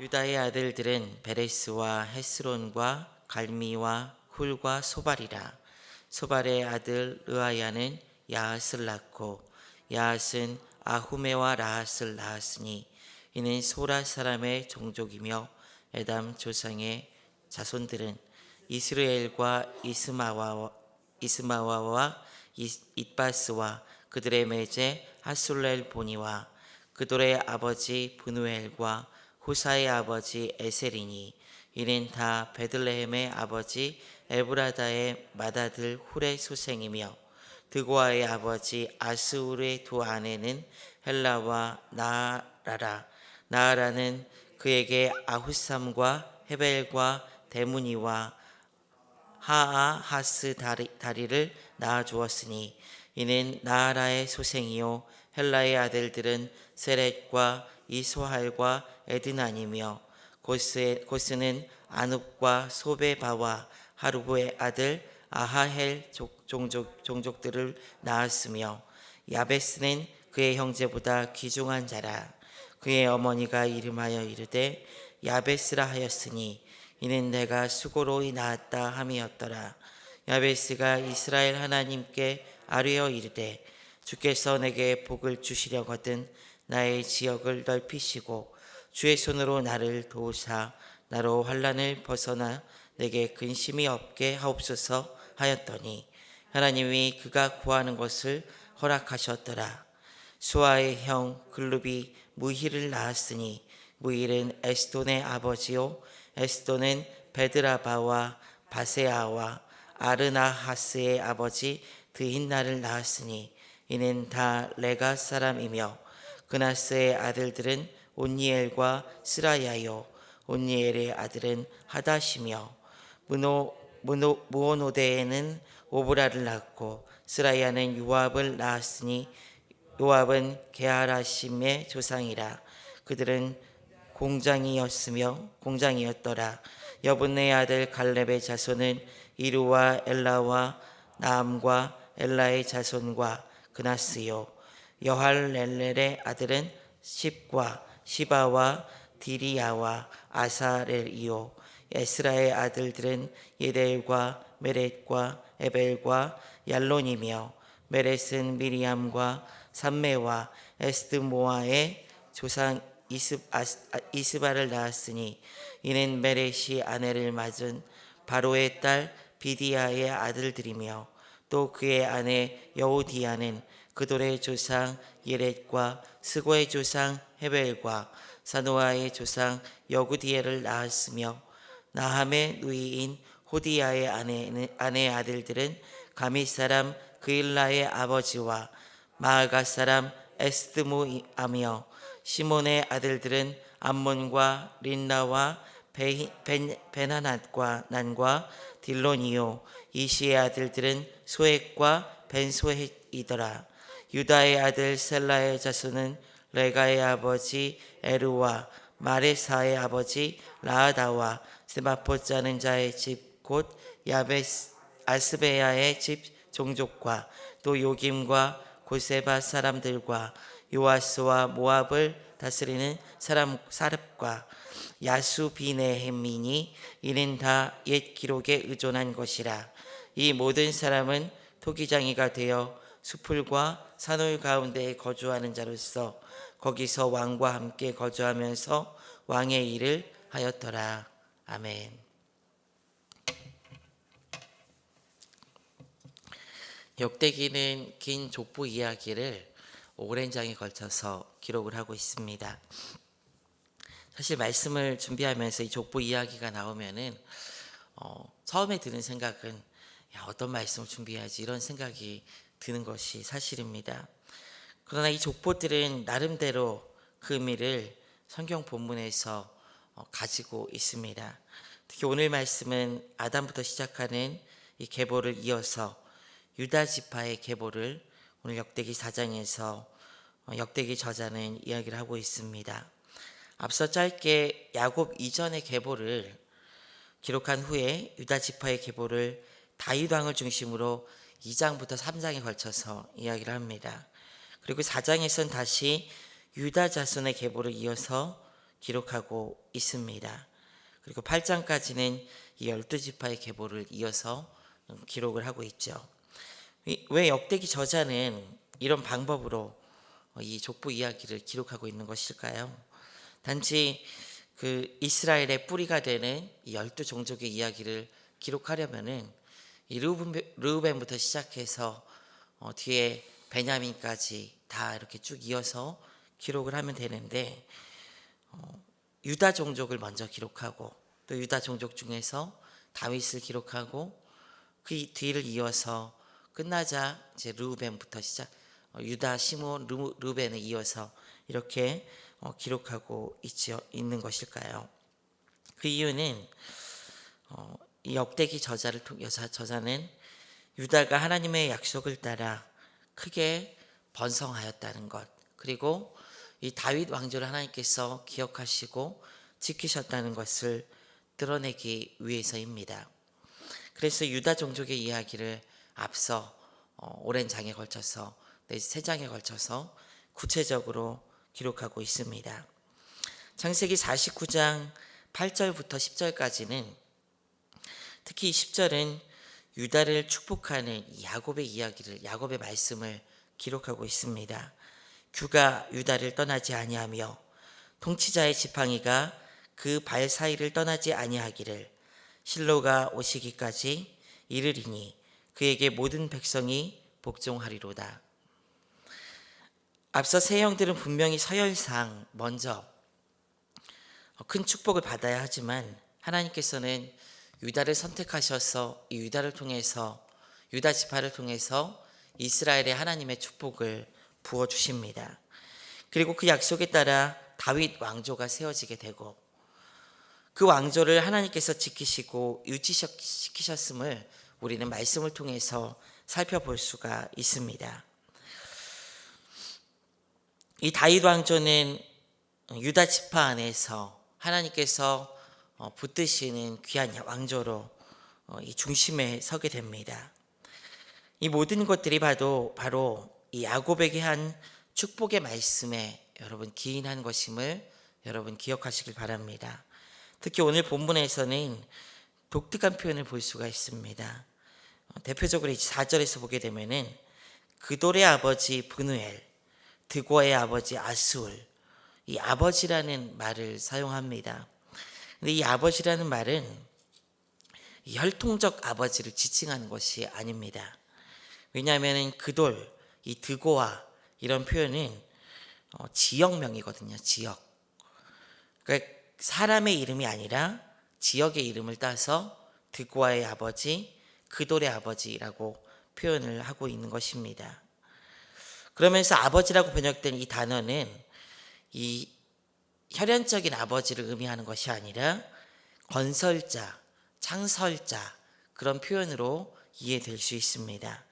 유다의 아들들은 베레스와 헤스론과 갈미와 훌과 소발이라. 소발의 아들 르아야는 야앗을 낳고 야앗은 아후메와 라앗을 낳았으니 이는 소라 사람의 종족이며 에담 조상의 자손들은 이스라엘과 이스마와 이스마와와 이- 이빠스와 그들의 매제 하술렐 보니와 그들의 아버지 분우엘과 후사의 아버지 에셀이니 이는 다 베들레헴의 아버지 에브라다의 맏아들 훌의 소생이며 드고아의 아버지 아스울의 두 아내는 헬라와 나아라라. 나아라는 그에게 아후삼과 헤벨과 데무니와 하아 하스 다리, 다리를 낳아 주었으니 이는 나아라의 소생이요 헬라의 아들들은 세렛과 이소할과 에드나니며 고스, 고스는 아눕과 소베바와 하루브의 아들 아하헬 족- 종족, 종족들을 낳았으며 야베스는 그의 형제보다 귀중한 자라. 그의 어머니가 이름하여 이르되 야베스라 하였으니 이는 내가 수고로이 낳았다 함이었더라. 야베스가 이스라엘 하나님께 아뢰어 이르되 주께서 내게 복을 주시려거든 나의 지역을 넓히시고 주의 손으로 나를 도우사 나로 환란을 벗어나 내게 근심이 없게 하옵소서 하였더니 하나님이 그가 구하는 것을 허락하셨더라. 수아의 형 글룹이 무힐을 낳았으니 무힐은 에스돈의 아버지요. 에스돈은 베드라바와 바세아와 아르나하스의 아버지 드힌나를 낳았으니 이는 다 레가 사람이며 그나스의 아들들은 온니엘과 스라야요 온니엘의 아들은 하다시며 무노, 무노, 무오노데에는 오브라를 낳고 스라야는 요압을 낳았으니 요압은 게하라심의 조상이라. 그들은 공장이었으며 공장이었더라. 여분의 아들 갈렙의 자손은 이루와 엘라와 나암과 엘라의 자손과 그나스요 여할렐렐의 아들은 십과 시바와 디리야와 아사렐이요. 에스라의 아들들은 예델과 메렛과 에벨과 얄론이며 메렛은 미리암과 삼메와 에스드모아의 조상 이스, 이스 바를 낳았으니 이는 메렛이 아내를 맞은 바로의 딸 비디아의 아들들이며 또 그의 아내 여우디아는 그돌의 조상 예렛과 스고의 조상 헤벨과 사노아의 조상 여구디엘을 낳았으며 나함의 누이인 호디야의 아내, 아내 아들들은 가미 사람 그일라의 아버지와 마아가 사람 에스드모아며 시몬의 아들들은 암몬과 린나와 베히- 벤, 베나낫과 난과 딜론이요 이시의 아들들은 소액과 벤소액이더라 유다의 아들 셀라의 자손은 레가의 아버지 에루와 마레사의 아버지 라아다와 세마포 짜는 자의 집 곧 야베스 아스베야의 집 종족과 또 요김과 고세바 사람들과 요아스와 모압을 다스리는 사람 사렙과 야수비네헤민이 이는 다 옛 기록에 의존한 것이라. 이 모든 사람은 토기장이가 되어 수풀과 산울 가운데에 거주하는 자로서 거기서 왕과 함께 거주하면서 왕의 일을 하였더라 아멘. 역대기는 긴 족보 이야기를 오랜 장에 걸쳐서 기록을 하고 있습니다. 사실 말씀을 준비하면서 이 족보 이야기가 나오면은 어, 처음에 드는 생각은 야, 어떤 말씀을 준비해야지 이런 생각이 드는 것이 사실입니다. 그러나 이 족보들은 나름대로 그 의미를 성경 본문에서 어, 가지고 있습니다. 특히 오늘 말씀은 아담부터 시작하는 이 계보를 이어서 유다 지파의 계보를 오늘 역대기 4장에서 어, 역대기 저자는 이야기를 하고 있습니다. 앞서 짧게 야곱 이전의 계보를 기록한 후에 유다 지파의 계보를 다윗 왕을 중심으로 2장부터 3장에 걸쳐서 이야기를 합니다. 그리고 4장에서는 다시 유다 자손의 계보를 이어서 기록하고 있습니다. 그리고 8장까지는 이 열두 지파의 계보를 이어서 음, 기록을 하고 있죠. 이- 왜 역대기 저자는 이런 방법으로 어, 이 족보 이야기를 기록하고 있는 것일까요? 단지 그 이스라엘의 뿌리가 되는 이 열두 종족의 이야기를 기록하려면은 이 르우벤, 르우벤부터 시작해서 어, 뒤에 베냐민까지 다 이렇게 쭉 이어서 기록을 하면 되는데 어, 유다 종족을 먼저 기록하고 또 유다 종족 중에서 다윗을 기록하고 그 이- 뒤를 이어서 끝나자 이제 르우벤부터 시작 어, 유다 시몬 르- 르우벤을 이어서 이렇게 어, 기록하고 있지요, 있는 것일까요? 그 이유는 어, 이 역대기 저자를 통 여자 저자는 유다가 하나님의 약속을 따라 크게 번성하였다는 것 그리고 이 다윗 왕조를 하나님께서 기억하시고 지키셨다는 것을 드러내기 위해서입니다. 그래서 유다 종족의 이야기를 앞서 어, 오랜 장에 걸쳐서 네, 세 장에 걸쳐서 구체적으로 기록하고 있습니다. 창세기 49장 8절부터 10절까지는 특히 10절은 유다를 축복하는 야곱의 이야기를 야곱의 말씀을 기록하고 있습니다. 규가 유다를 떠나지 아니하며 통치자의 지팡이가 그 발 사이를 떠나지 아니하기를 실로가 오시기까지 이르리니 그에게 모든 백성이 복종하리로다. 앞서 세 형들은 분명히 서열상 먼저 큰 축복을 받아야 하지만 하나님께서는 유다를 선택하셔서 이 유다를 통해서 유다 지파를 통해서 이스라엘의 하나님의 축복을 부어 주십니다. 그리고 그 약속에 따라 다윗 왕조가 세워지게 되고 그 왕조를 하나님께서 지키시고 유지시키셨음을 우리는 말씀을 통해서 살펴볼 수가 있습니다. 이 다윗 왕조는 유다 지파 안에서 하나님께서 어, 붙드시는 귀한 왕조로 어, 이 중심에 서게 됩니다. 이 모든 것들이 바로 바로 이 야곱에게 한 축복의 말씀에 여러분 기인한 것임을 여러분 기억하시길 바랍니다. 특히 오늘 본문에서는 독특한 표현을 볼 수가 있습니다. 어, 대표적으로 4절에서 보게 되면은 그돌의 아버지 브누엘, 드고의 아버지 아수울, 이 아버지라는 말을 사용합니다. 근데 이 아버지라는 말은 이 혈통적 아버지를 지칭하는 것이 아닙니다. 왜냐하면 그돌, 이 드고와 이런 표현은 어, 지역명이거든요. 지역. 그러니까 사람의 이름이 아니라 지역의 이름을 따서 드고아의 아버지, 그돌의 아버지라고 표현을 하고 있는 것입니다. 그러면서 아버지라고 번역된 이 단어는 이 혈연적인 아버지를 의미하는 것이 아니라 건설자, 창설자 그런 표현으로 이해될 수 있습니다.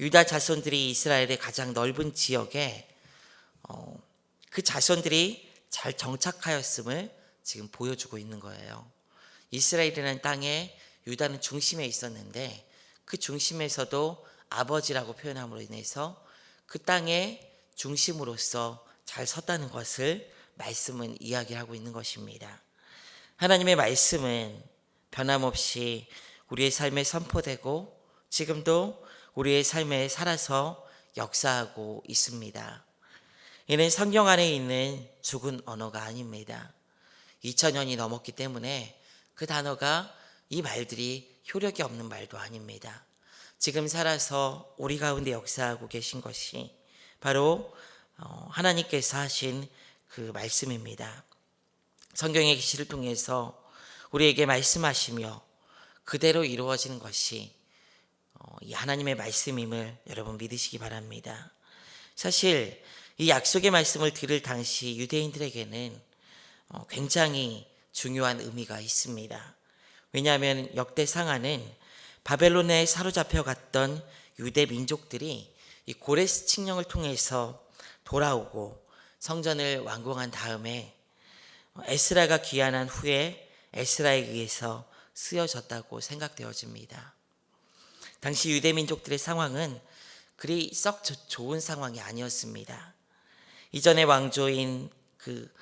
유다 자손들이 이스라엘의 가장 넓은 지역에 어, 그 자손들이 잘 정착하였음을 지금 보여주고 있는 거예요. 이스라엘이라는 땅에 유다는 중심에 있었는데 그 중심에서도 아버지라고 표현함으로 인해서 그 땅의 중심으로서 잘 섰다는 것을 말씀은 이야기하고 있는 것입니다. 하나님의 말씀은 변함없이 우리의 삶에 선포되고 지금도 우리의 삶에 살아서 역사하고 있습니다. 이는 성경 안에 있는 죽은 언어가 아닙니다. 2000년이 넘었기 때문에 그 단어가 이 말들이 효력이 없는 말도 아닙니다. 지금 살아서 우리 가운데 역사하고 계신 것이 바로 어, 하나님께서 하신 그 말씀입니다. 성경의 계시를 통해서 우리에게 말씀하시며 그대로 이루어지는 것이 어, 이 하나님의 말씀임을 여러분 믿으시기 바랍니다. 사실 이 약속의 말씀을 들을 당시 유대인들에게는 어, 굉장히 중요한 의미가 있습니다. 왜냐하면 역대 상하는 바벨론에 사로잡혀 갔던 유대 민족들이 이 고레스 칙령을 통해서 돌아오고 성전을 완공한 다음에 에스라가 귀환한 후에 에스라에 의해서 쓰여졌다고 생각되어집니다. 당시 유대 민족들의 상황은 그리 썩 조- 좋은 상황이 아니었습니다. 이전의 왕조인 그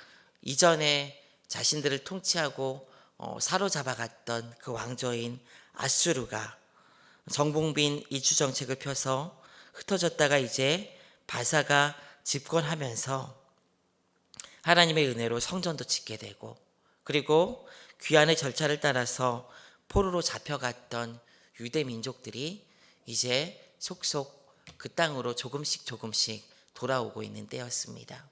이전의 자신들을 통치하고 어, 사로잡아갔던 그 왕조인 아수르가 정봉빈 이주 정책을 펴서 흩어졌다가 이제 바사가 집권하면서 하나님의 은혜로 성전도 짓게 되고 그리고 귀환의 절차를 따라서 포로로 잡혀갔던 유대 민족들이 이제 속속 그 땅으로 조금씩 조금씩 돌아오고 있는 때였습니다.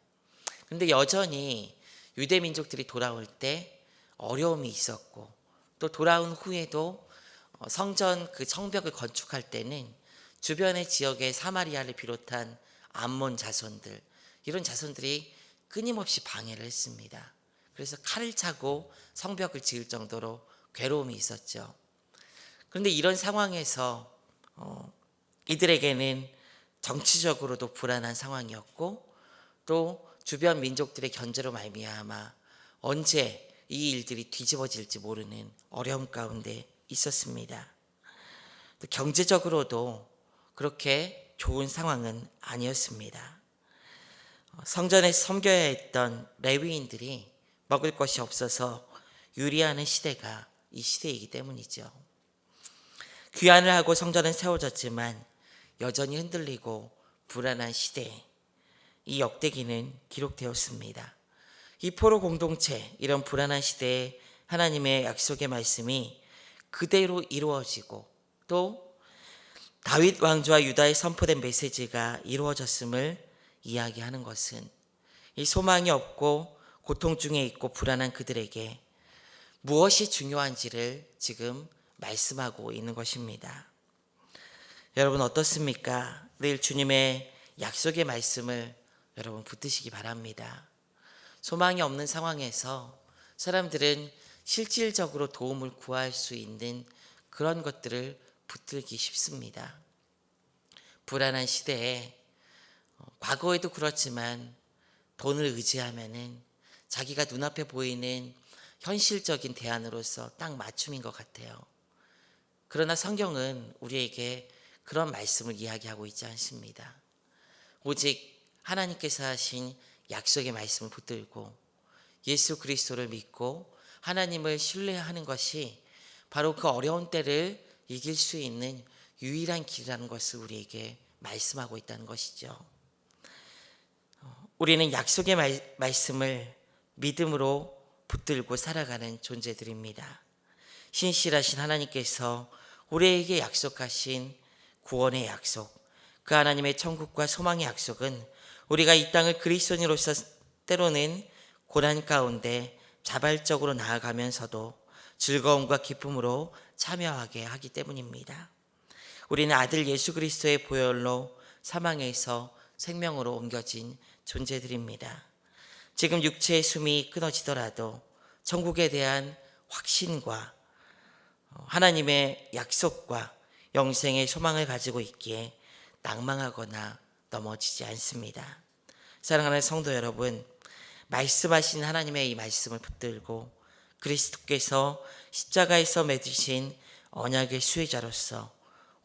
근데 여전히 유대 민족들이 돌아올 때 어려움이 있었고 또 돌아온 후에도 어, 성전 그 성벽을 건축할 때는 주변의 지역의 사마리아를 비롯한 암몬 자손들 이런 자손들이 끊임없이 방해를 했습니다. 그래서 칼을 차고 성벽을 지을 정도로 괴로움이 있었죠. 그런데 이런 상황에서 어, 이들에게는 정치적으로도 불안한 상황이었고 또 주변 민족들의 견제로 말미암아 언제 이 일들이 뒤집어질지 모르는 어려움 가운데 있었습니다. 또 경제적으로도 그렇게 좋은 상황은 아니었습니다. 어, 성전에 섬겨야 했던 레위인들이 먹을 것이 없어서 유리하는 시대가 이 시대이기 때문이죠. 귀환을 하고 성전은 세워졌지만 여전히 흔들리고 불안한 시대에 이 역대기는 기록되었습니다. 이 포로 공동체 이런 불안한 시대에 하나님의 약속의 말씀이 그대로 이루어지고 또 다윗 왕조와 유다에 선포된 메시지가 이루어졌음을 이야기하는 것은 이 소망이 없고 고통 중에 있고 불안한 그들에게 무엇이 중요한지를 지금 말씀하고 있는 것입니다. 여러분 어떻습니까? 늘 주님의 약속의 말씀을 여러분 붙드시기 바랍니다. 소망이 없는 상황에서 사람들은 실질적으로 도움을 구할 수 있는 그런 것들을 붙들기 쉽습니다. 불안한 시대에 어, 과거에도 그렇지만 돈을 의지하면은 자기가 눈앞에 보이는 현실적인 대안으로서 딱 맞춤인 것 같아요. 그러나 성경은 우리에게 그런 말씀을 이야기하고 있지 않습니다. 오직 하나님께서 하신 약속의 말씀을 붙들고 예수 그리스도를 믿고 하나님을 신뢰하는 것이 바로 그 어려운 때를 이길 수 있는 유일한 길이라는 것을 우리에게 말씀하고 있다는 것이죠. 우리는 약속의 말, 말씀을 믿음으로 붙들고 살아가는 존재들입니다. 신실하신 하나님께서 우리에게 약속하신 구원의 약속, 그 하나님의 천국과 소망의 약속은 우리가 이 땅을 그리스도인으로서 때로는 고난 가운데 자발적으로 나아가면서도 즐거움과 기쁨으로 참여하게 하기 때문입니다. 우리는 아들 예수 그리스도의 보혈로 사망에서 생명으로 옮겨진 존재들입니다. 지금 육체의 숨이 끊어지더라도 천국에 대한 확신과 하나님의 약속과 영생의 소망을 가지고 있기에 낭망하거나 넘어지지 않습니다. 사랑하는 성도 여러분, 말씀하신 하나님의 이 말씀을 붙들고 그리스도께서 십자가에서 맺으신 언약의 수혜자로서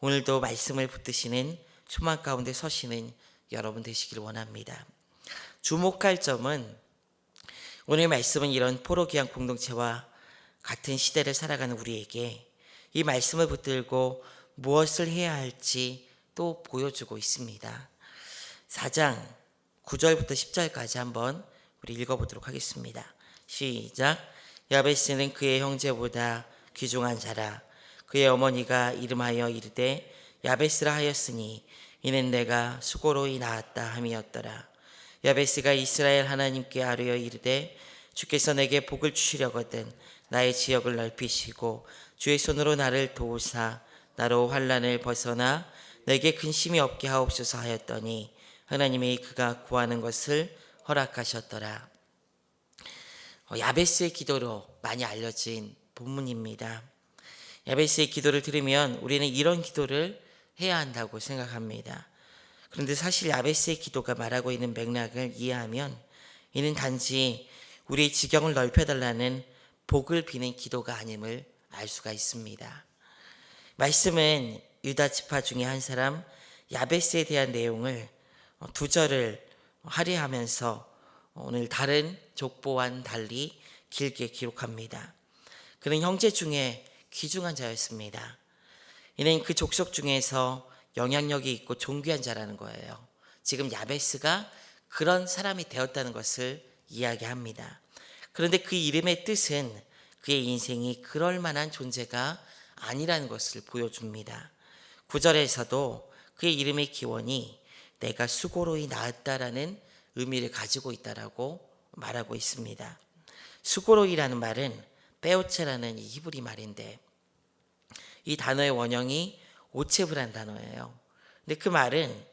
오늘도 말씀을 붙드시는 소망 가운데 서시는 여러분 되시길 원합니다. 주목할 점은 오늘 말씀은 이런 포로기한 공동체와 같은 시대를 살아가는 우리에게 이 말씀을 붙들고 무엇을 해야 할지 또 보여주고 있습니다. 4장 9절부터 10절까지 한번 우리 읽어보도록 하겠습니다. 시작. 야베스는 그의 형제보다 귀중한 자라. 그의 어머니가 이름하여 이르되 야베스라 하였으니 이는 내가 수고로이 낳았다 함이었더라. 야베스가 이스라엘 하나님께 아뢰어 이르되 주께서 내게 복을 주시려거든 나의 지역을 넓히시고 주의 손으로 나를 도우사 나로 환란을 벗어나 내게 근심이 없게 하옵소서 하였더니 하나님이 그가 구하는 것을 허락하셨더라. 어, 야베스의 기도로 많이 알려진 본문입니다. 야베스의 기도를 들으면 우리는 이런 기도를 해야 한다고 생각합니다. 그런데 사실 야베스의 기도가 말하고 있는 맥락을 이해하면 이는 단지 우리의 지경을 넓혀달라는 복을 비는 기도가 아님을 알 수가 있습니다. 말씀은 유다 지파 중에 한 사람 야베스에 대한 내용을 어, 두 절을 할애하면서 오늘 다른 족보와는 달리 길게 기록합니다. 그는 형제 중에 귀중한 자였습니다. 이는 그 족속 중에서 영향력이 있고 존귀한 자라는 거예요. 지금 야베스가 그런 사람이 되었다는 것을 이야기합니다. 그런데 그 이름의 뜻은 그의 인생이 그럴 만한 존재가 아니라는 것을 보여줍니다. 구절에서도 그의 이름의 기원이 내가 수고로이 낳았다라는 의미를 가지고 있다라고 말하고 있습니다. 수고로이라는 말은 빼오체라는 이 히브리 말인데 이 단어의 원형이 오체브란 단어예요. 근데 그 말은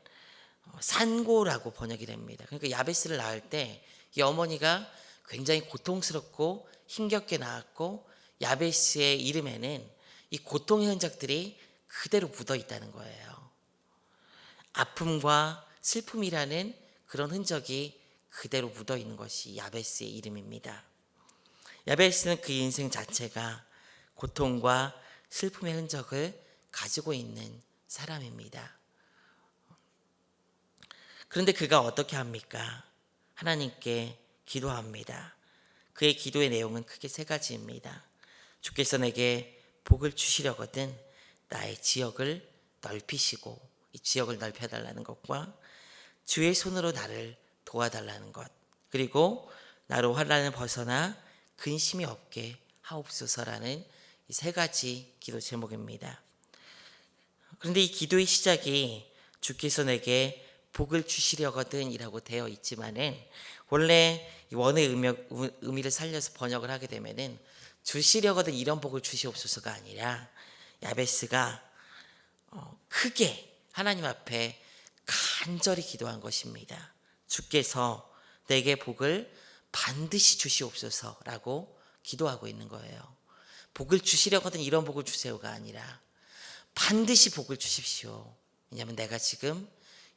산고라고 번역이 됩니다. 그러니까 야베스를 낳을 때 이 어머니가 굉장히 고통스럽고 힘겹게 낳았고 야베스의 이름에는 이 고통의 흔적들이 그대로 묻어 있다는 거예요. 아픔과 슬픔이라는 그런 흔적이 그대로 묻어 있는 것이 야베스의 이름입니다. 야베스는 그 인생 자체가 고통과 슬픔의 흔적을 가지고 있는 사람입니다. 그런데 그가 어떻게 합니까? 하나님께 기도합니다. 그의 기도의 내용은 크게 세 가지입니다. 주께서 내게 복을 주시려거든 나의 지역을 넓히시고 이 지역을 넓혀달라는 것과 주의 손으로 나를 도와달라는 것 그리고 나로 환란을 벗어나 근심이 없게 하옵소서라는 이 세 가지 기도 제목입니다. 그런데 이 기도의 시작이 주께서 내게 복을 주시려거든이라고 되어 있지만은 원래 이 원의 의미, 의미 를 살려서 번역을 하게 되면은 주시려거든 이런 복을 주시옵소서가 아니라 야베스가 어, 크게 하나님 앞에 간절히 기도한 것입니다. 주께서 내게 복을 반드시 주시옵소서라고 기도하고 있는 거예요. 복을 주시려거든 이런 복을 주세요가 아니라 반드시 복을 주십시오. 왜냐하면 내가 지금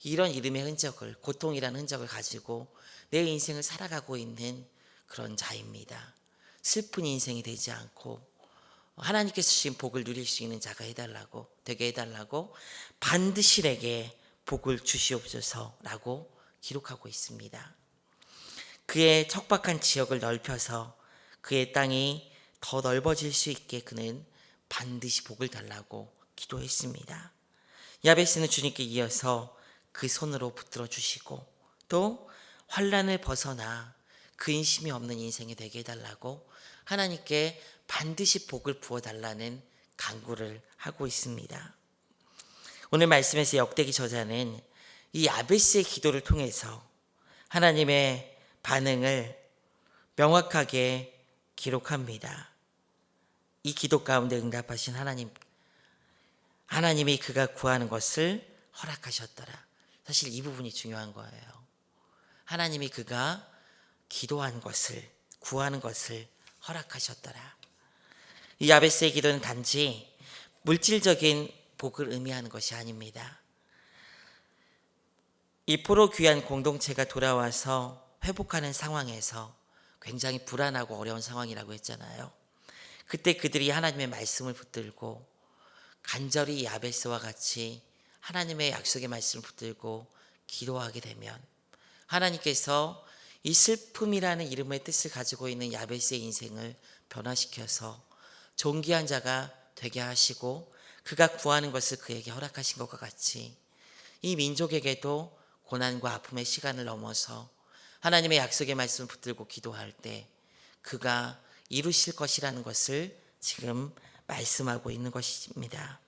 이런 이름의 흔적을 고통이라는 흔적을 가지고 내 인생을 살아가고 있는 그런 자입니다. 슬픈 인생이 되지 않고 하나님께서 주신 복을 누릴 수 있는 자가 해달라고 되게 해달라고 반드시 내게 복을 주시옵소서라고 기록하고 있습니다. 그의 척박한 지역을 넓혀서 그의 땅이 더 넓어질 수 있게 그는 반드시 복을 달라고 기도했습니다. 야베스는 주님께 이어서 그 손으로 붙들어 주시고 또 환란을 벗어나 근심이 없는 인생이 되게 해달라고 하나님께 반드시 복을 부어 달라는 간구를 하고 있습니다. 오늘 말씀에서 역대기 저자는 이 아베스의 기도를 통해서 하나님의 반응을 명확하게 기록합니다. 이 기도 가운데 응답하신 하나님, 하나님이 그가 구하는 것을 허락하셨더라. 사실 이 부분이 중요한 거예요. 하나님이 그가 기도한 것을, 구하는 것을 허락하셨더라. 이 야베스의 기도는 단지 물질적인 복을 의미하는 것이 아닙니다. 이 포로 귀한 공동체가 돌아와서 회복하는 상황에서 굉장히 불안하고 어려운 상황이라고 했잖아요. 그때 그들이 하나님의 말씀을 붙들고 간절히 야베스와 같이 하나님의 약속의 말씀을 붙들고 기도하게 되면 하나님께서 이 슬픔이라는 이름의 뜻을 가지고 있는 야베스의 인생을 변화시켜서 존귀한 자가 되게 하시고 그가 구하는 것을 그에게 허락하신 것과 같이 이 민족에게도 고난과 아픔의 시간을 넘어서 하나님의 약속의 말씀을 붙들고 기도할 때 그가 이루실 것이라는 것을 지금 말씀하고 있는 것입니다.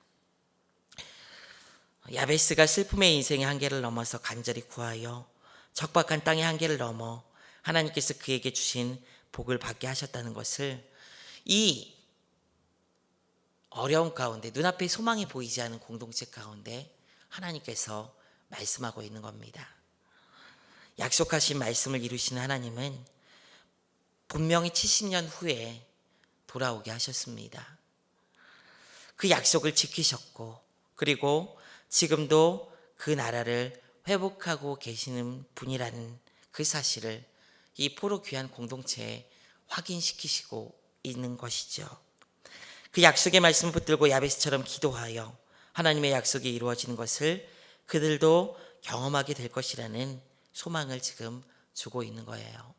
야베스가 슬픔의 인생의 한계를 넘어서 간절히 구하여 적박한 땅의 한계를 넘어 하나님께서 그에게 주신 복을 받게 하셨다는 것을 이 어려운 가운데 눈앞에 소망이 보이지 않은 공동체 가운데 하나님께서 말씀하고 있는 겁니다. 약속하신 말씀을 이루시는 하나님은 분명히 70년 후에 돌아오게 하셨습니다. 그 약속을 지키셨고, 그리고 지금도 그 나라를 회복하고 계시는 분이라는 그 사실을 이 포로 귀한 공동체에 확인시키시고 있는 것이죠. 그 약속의 말씀을 붙들고 야베스처럼 기도하여 하나님의 약속이 이루어지는 것을 그들도 경험하게 될 것이라는 소망을 지금 주고 있는 거예요.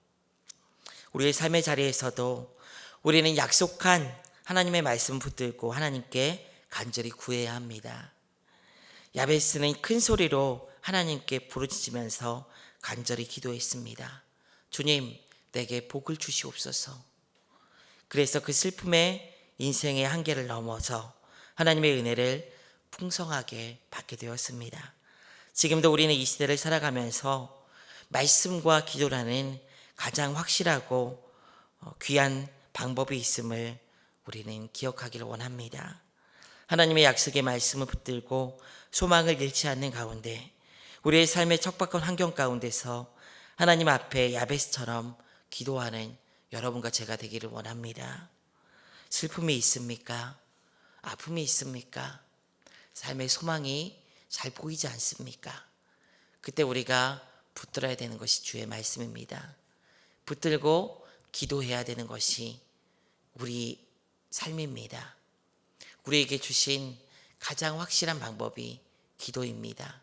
우리의 삶의 자리에서도 우리는 약속한 하나님의 말씀 붙들고 하나님께 간절히 구해야 합니다. 야베스는 큰 소리로 하나님께 부르짖으면서 간절히 기도했습니다. 주님, 내게 복을 주시옵소서. 그래서 그 슬픔의 인생의 한계를 넘어서 하나님의 은혜를 풍성하게 받게 되었습니다. 지금도 우리는 이 시대를 살아가면서 말씀과 기도라는 가장 확실하고 어, 귀한 방법이 있음을 우리는 기억하기를 원합니다. 하나님의 약속의 말씀을 붙들고 소망을 잃지 않는 가운데 우리의 삶의 척박한 환경 가운데서 하나님 앞에 야베스처럼 기도하는 여러분과 제가 되기를 원합니다. 슬픔이 있습니까? 아픔이 있습니까? 삶의 소망이 잘 보이지 않습니까? 그때 우리가 붙들어야 되는 것이 주의 말씀입니다. 붙들고 기도해야 되는 것이 우리 삶입니다. 우리에게 주신 가장 확실한 방법이 기도입니다.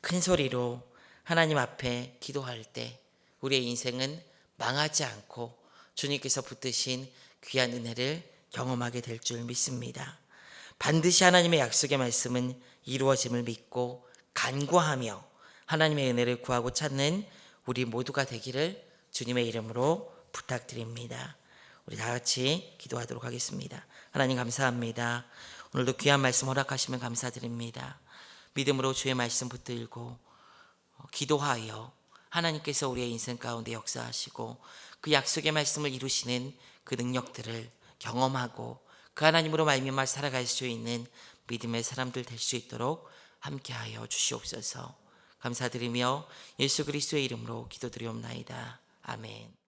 큰 소리로 하나님 앞에 기도할 때 우리의 인생은 망하지 않고 주님께서 붙드신 귀한 은혜를 경험하게 될 줄 믿습니다. 반드시 하나님의 약속의 말씀은 이루어짐을 믿고 간구하며 하나님의 은혜를 구하고 찾는 우리 모두가 되기를 주님의 이름으로 부탁드립니다. 우리 다 같이 기도하도록 하겠습니다. 하나님 감사합니다. 오늘도 귀한 말씀 허락하시면 감사드립니다. 믿음으로 주의 말씀 붙들고 어, 기도하여 하나님께서 우리의 인생 가운데 역사하시고 그 약속의 말씀을 이루시는 그 능력들을 경험하고 그 하나님으로 말미암아 살아갈 수 있는 믿음의 사람들 될 수 있도록 함께하여 주시옵소서. 감사드리며 예수 그리스도의 이름으로 기도드리옵나이다. 아멘.